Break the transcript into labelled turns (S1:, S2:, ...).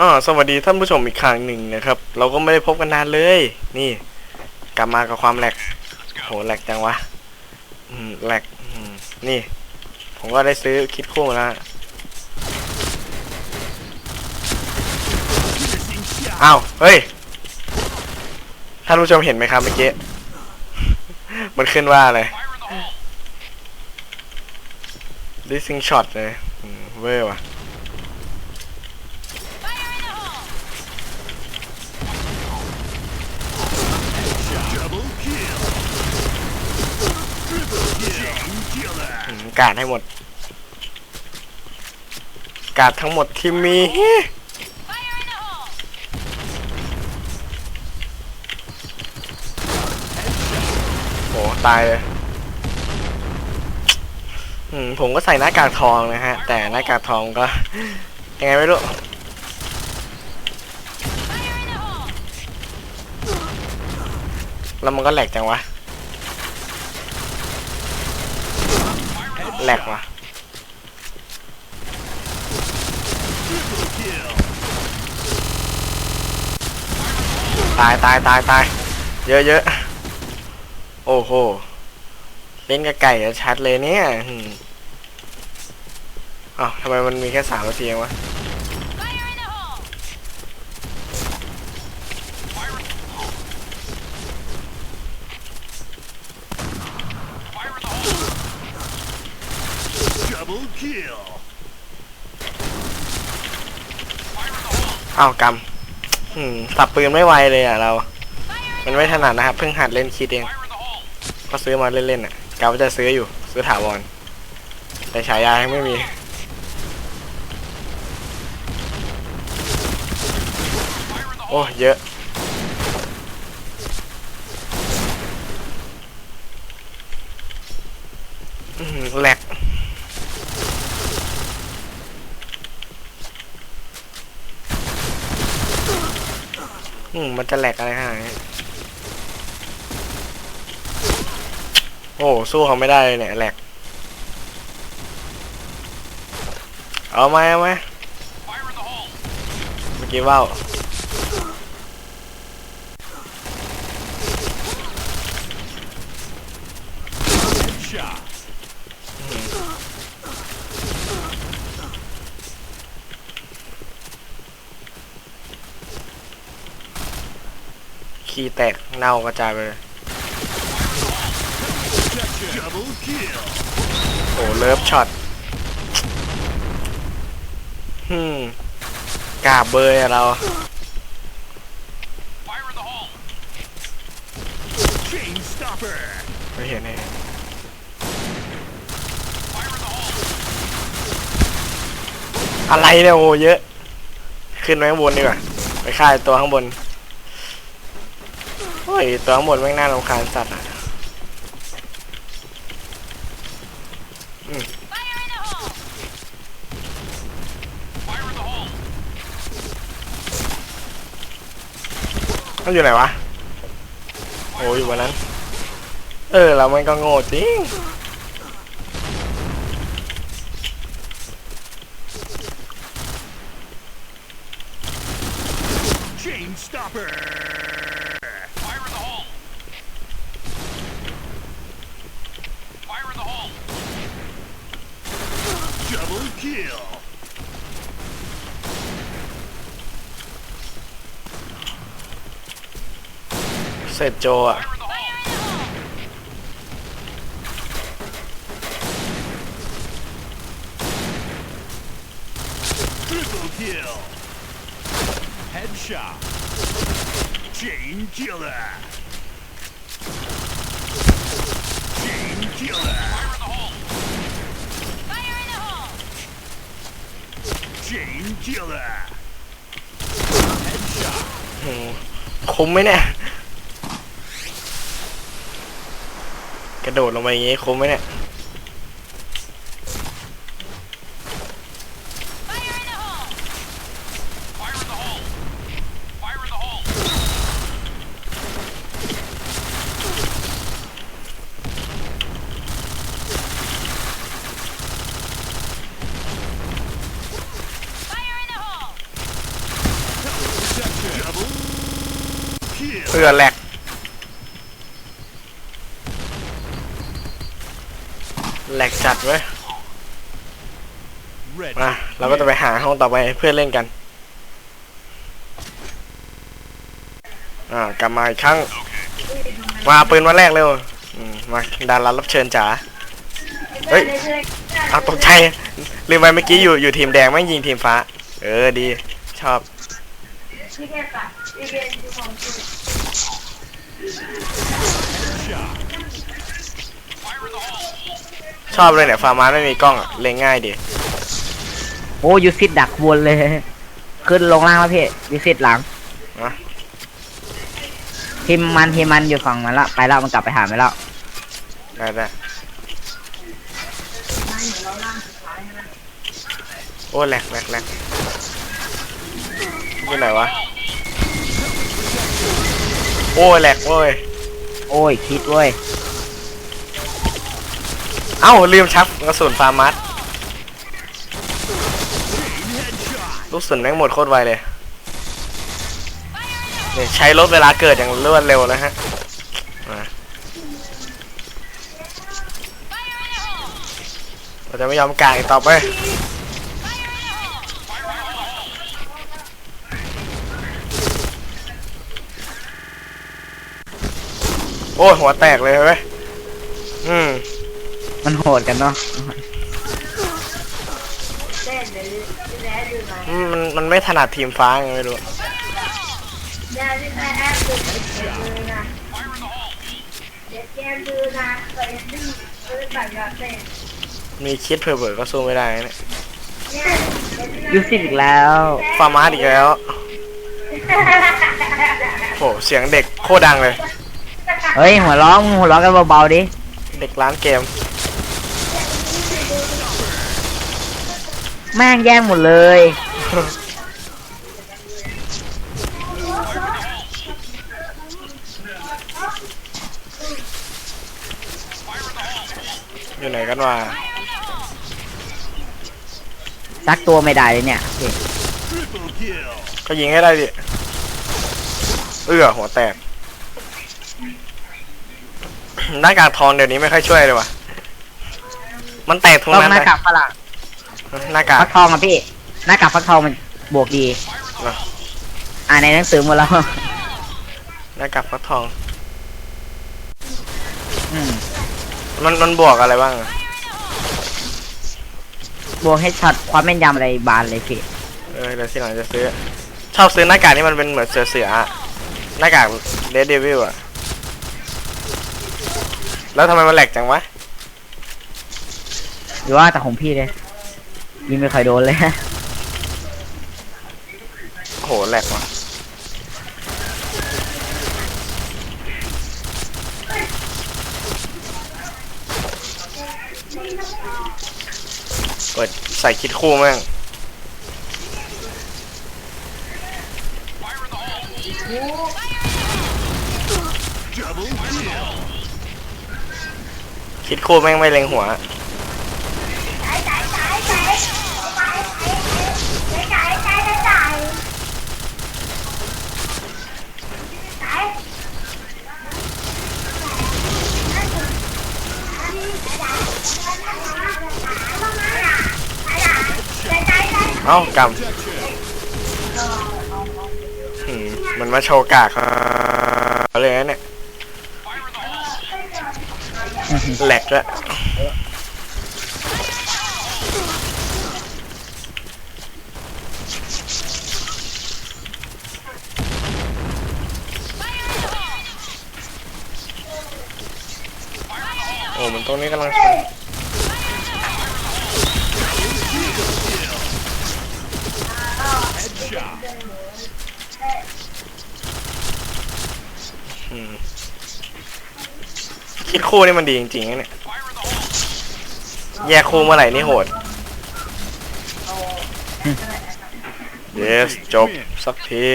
S1: อ๋อสวัสดีท่านผู้ชมอีกครั้งหนึ่งนะครับ เราก็ไม่ได้พบกันนานเลย นี่ กลับมากับความแหลกโหแหลกจังวะอืมแหลกอืมนี่ ผมก็ได้ซื้อคิดคู่มาแล้วอ้าวเฮ้ยท่านผู้ชมเห็นไหมครับเมื่อกี้ มันขึ้นว่าอะไร Dissing shot เลยเวอร์ว่ะ
S2: Double kill. Triple kill. Chain killer.
S1: อืม กาดให้หมด กาดทั้งหมดที่มีโหตายเลยอืมผมก็ใส่หน้ากากทองนะฮะ แต่หน้ากากทองก็ ยังไงไม่รู้แล้วมันก็แหลกจังวะ แหลกวะตายตายตายตายเยอะเยอะโอ้โห เล่นกับไก่อะชัดเลยเนี่ยอืมอ้าวทำไมมันมีแค่สามนาทีเองวะ
S2: kill.
S1: อ้าวกำอืมสับปืนไม่ไวเลยอะเรา มันไม่ถนัดนะครับ เพิ่งหัดเล่นคิดเอง ก็ซื้อมาเล่นๆอะกะว่าจะซื้ออยู่ ซื้อถาวร แต่ฉายายังไม่มี โอ้เยอะแหลก อืมมันจะแหลกอะไรขนาดนี้โอ้สู้เขาไม่ได้เลยเนี่ยแหลก เอาไหมเอาไหมเมื่อกี้ว่าว ขี้แตกเน่ากระจายไปเลยโอ้เลิฟช็อตฮึมกาบเบยอะเราไม่เห็นเลยอะไรเนี่ยโอ้เยอะ ขึ้นไปข้างบนดีกว่า ไปฆ่าตัวข้างบน ยตัวข้างบนแม่งน่ารำคาญสัตว์อะอืมมันอยู่ไหนวะ โอ้ยอยู่วันนั้น เออ เรามันก็โง่จริง
S2: Chain stopper.
S1: เสร็จโจอะ
S2: Triple kill. Headshot. Chain killer. Chain killer. Chain killer. Headshot.
S1: อืมคุ้มไหมเนี่ย กระโดดลงมาอย่างงี้คุ้มไหมเนี่ย
S3: Fire in the hole!
S2: Double kill.
S1: เพื่อแหลก แหลกจัดเว้ย
S2: Red
S1: มาเราก็จะไปหาห้องต่อไปเพื่อนเล่นกัน อ่ากลับมาอีกครั้ง มาปืนวันแรกเร็วอืมมาดารารับเชิญจ๋า เฮ้ยเอาตกใจลืมไปเมื่อกี้อยู่อยู่ทีมแดงไม่งยิงทีมฟ้า เออดี ชอบ
S2: shot.
S1: ชอบเลยเนี่ยฟาร์มาไม่มีกล้องอะเล็งง่ายดี
S3: โอ้ยูซิดดักวนเลย ขึ้นลงล่างแล้วพี่ยูซิดหลัง
S1: นะ
S3: ทีมมันทีมมันอยู่ฝั่งมันละไปแล้วมันกลับไปหาไปแล้ว
S1: ได้ได้โอ้แหลกแหลกแหลกอยู่ไหนวะโอ้ยแหลกเว้ย
S3: โอ้ยคิดเว้ย
S1: เอ้าลืมชักกระสุนฟาร์มัสลูกสุนแม่งหมดโคตรไวเลยเนี่ยใช้ลดเวลาเกิดอย่างรวดเร็วนะฮะเราจะไม่ยอมกางอีกต่อไปโอ้ยหัวแตกเลยเว้ยอืม
S3: มันโหดกันเนาะ
S1: อืมมันมันไม่ถนัดทีมฟ้าไงไม่รู้มีคิดเผื่อเบิร์ก็สู้ไม่ได้นะเนี่ย
S3: ยูซิดอีกแล้ว
S1: ฟาร์มาสอีกแล้วโหเสียงเด็กโคตรดังเลย
S3: เฮ้ยหัวร้องมึงหัวร้องกันเบาๆดิ
S1: เด็กร้านเกม
S3: แม่งแย่งหมดเลย
S1: อยู่ไหนกันวะ
S3: ซักตัวไม่ได้เลยเนี่ยพี่
S2: Triple kill.
S1: ก็ยิงให้ได้ดิ เอื้อหัวแตก หน้ากากทองเดี๋ยวนี้ไม่ค่อยช่วยเลยว่ะ มันแตกทุก
S3: ต้อง
S1: นั้น
S3: ห
S1: เล
S3: น้ายกากฝรั่ง
S1: หน้ากาก
S3: ฟักทองอะพี่ หน้ากากฟักทองมันบวกดี
S1: เหรอ
S3: อ่านในหนังสือหมดแล้ว
S1: หน้ากากฟักทอง
S3: อืม
S1: มันมันบวกอะไรบ้างอะ
S3: บวกให้ช็อตความแม่นยำอะไรบานเลยพี่
S1: เออเดี๋ยวทีหลังจะซื้อ ชอบซื้อหน้ากากที่มันเป็นเหมือนเสือเสือๆอะหน้ากากเดดเดวิลอะแล้วทำไมมันแหลกจังวะ
S3: หรือว่าแต่ของพี่เลย ยิงไม่ค่อยโดนเลย
S1: โอ้โหแหลกว่ะเปิดใส่คิดคู่แม่งคิดคู่แม่งไม่เล็งหัว เอ้ากำหืมมันมาโชว์กากเขาเลยนะเนี่ยแหลกแล้วยโอ้มันตรงนี้กำลังชน คิดคู่นี่มันดีจริงๆนะเนี่ย แยกคู่เมื่อไหร่นี่โหด yes จบ สักที